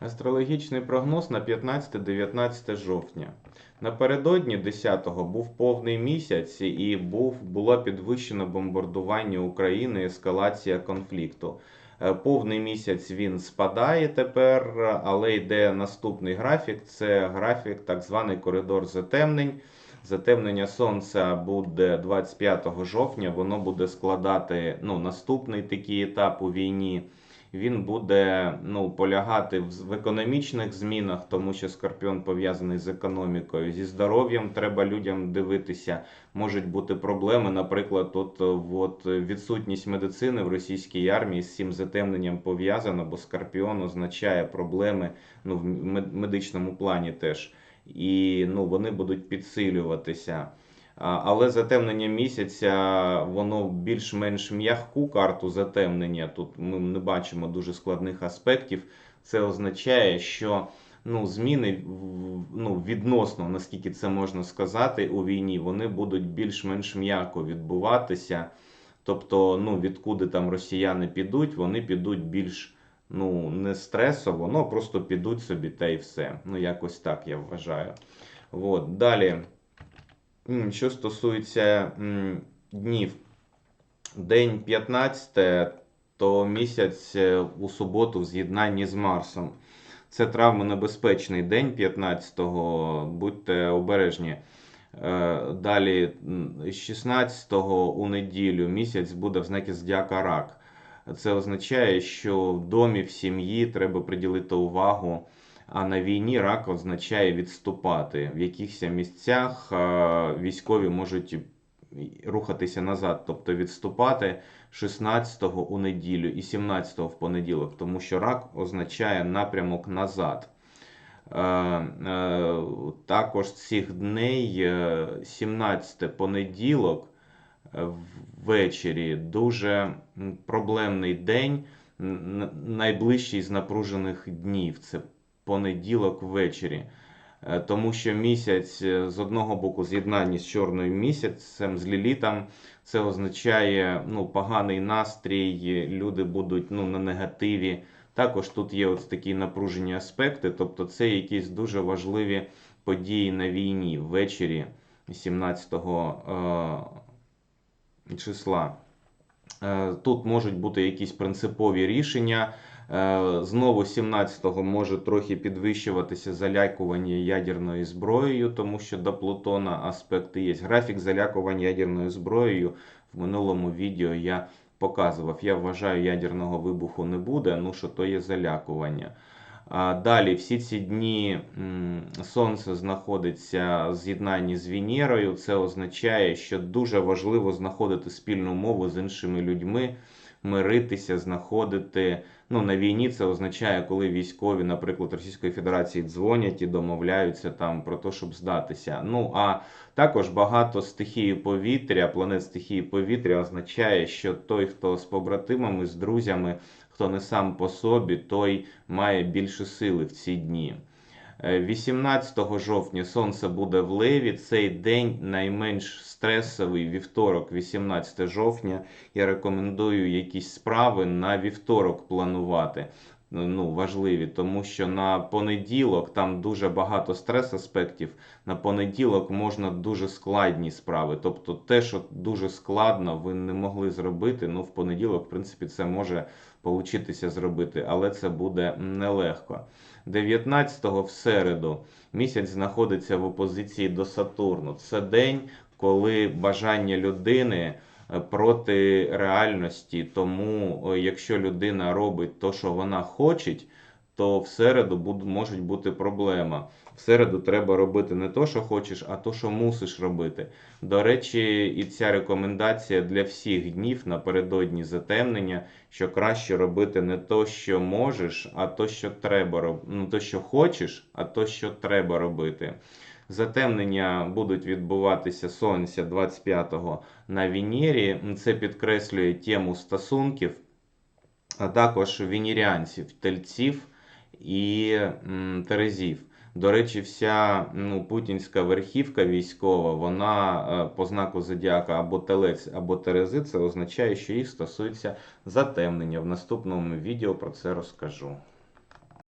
Астрологічний прогноз на 15-19 жовтня. Напередодні 10-го був повний місяць і був, було підвищено бомбардування України, ескалація конфлікту. Е, Повний місяць він спадає тепер, але йде наступний графік. Це графік, так званий коридор затемнень. Затемнення сонця буде 25 жовтня. Воно буде складати ну, наступний такий етап у війні. Він буде ну, полягати в, економічних змінах, тому що Скорпіон пов'язаний з економікою. Зі здоров'ям треба людям дивитися. Можуть бути проблеми. Наприклад, от, от відсутність медицини в російській армії з цим затемненням пов'язана, бо Скорпіон означає проблеми ну, в медичному плані теж. І ну, вони будуть підсилюватися. Але затемнення місяця, воно більш-менш м'яку карту затемнення. Тут ми не бачимо дуже складних аспектів. Це означає, що ну, зміни ну, відносно, наскільки це можна сказати, у війні, вони будуть більш-менш м'яко відбуватися. Тобто, ну, відкуди там росіяни підуть, вони підуть більш ну, не стресово, ну просто підуть собі та й все. Ну, якось так я вважаю. От, далі. Що стосується днів, день 15, то місяць е, у суботу в з'єднанні з Марсом. Це травмонебезпечний день 15-го, будьте обережні. Е, Далі, 16-го у неділю місяць буде в знакі Зодіака Рак. Це означає, що в домі, в сім'ї треба приділити увагу. А на війні рак означає відступати. В якихось місцях е, військові можуть рухатися назад, тобто відступати 16-го у неділю і 17-го в понеділок, тому що рак означає напрямок назад. Е, е, Також цих дней, е, 17 понеділок ввечері, дуже проблемний день, найближчий з напружених днів. Це понеділок ввечері. Е, Тому що місяць е, з одного боку з'єднання з чорним місяцем, з лілітом, це означає ну, поганий настрій, люди будуть ну, на негативі. Також тут є от такі напружені аспекти, тобто це якісь дуже важливі події на війні ввечері 17 е, числа. Е, Тут можуть бути якісь принципові рішення. Е, Знову 17-го може трохи підвищуватися залякування ядерною зброєю, тому що до Плутона аспекти є. Графік залякування ядерною зброєю в минулому відео я показував. Я вважаю, ядерного вибуху не буде, ну що то є залякування. Далі, всі ці дні Сонце знаходиться в з'єднанні з Венерою. Це означає, що дуже важливо знаходити спільну мову з іншими людьми, миритися, знаходити. Ну, на війні це означає, коли військові, наприклад, Російської Федерації дзвонять і домовляються там про те, щоб здатися. Ну а також багато стихії повітря, планет стихії повітря означає, що той, хто з побратимами, з друзями, хто не сам по собі, той має більше сили в ці дні. Е, 18 жовтня сонце буде в Леві. Цей день найменш стресовий вівторок, 18 жовтня. Я рекомендую якісь справи на вівторок планувати. Ну, важливі, тому що на понеділок там дуже багато стрес-аспектів. На понеділок можна дуже складні справи. Тобто те, що дуже складно, ви не могли зробити. Ну, в понеділок, в принципі, це може получитися зробити, але це буде нелегко. 19-го в середу місяць знаходиться в опозиції до Сатурну. Це день, коли бажання людини проти реальності. Тому, е, якщо людина робить те, що вона хоче, то в середу можуть бути проблема. В середу треба робити не то, що хочеш, а то, що мусиш робити. До речі, і ця рекомендація для всіх днів напередодні затемнення, що краще робити не то, що можеш, а то, що треба робити. Ну, то, що хочеш, а то, що треба робити. Затемнення будуть відбуватися сонця 25-го на Венері. Це підкреслює тему стосунків, а також венеріанців, тельців і терезів. До речі, вся ну, путінська верхівка військова, вона е, по знаку зодіака або телець, або терези, це означає, що їх стосується затемнення. В наступному відео про це розкажу.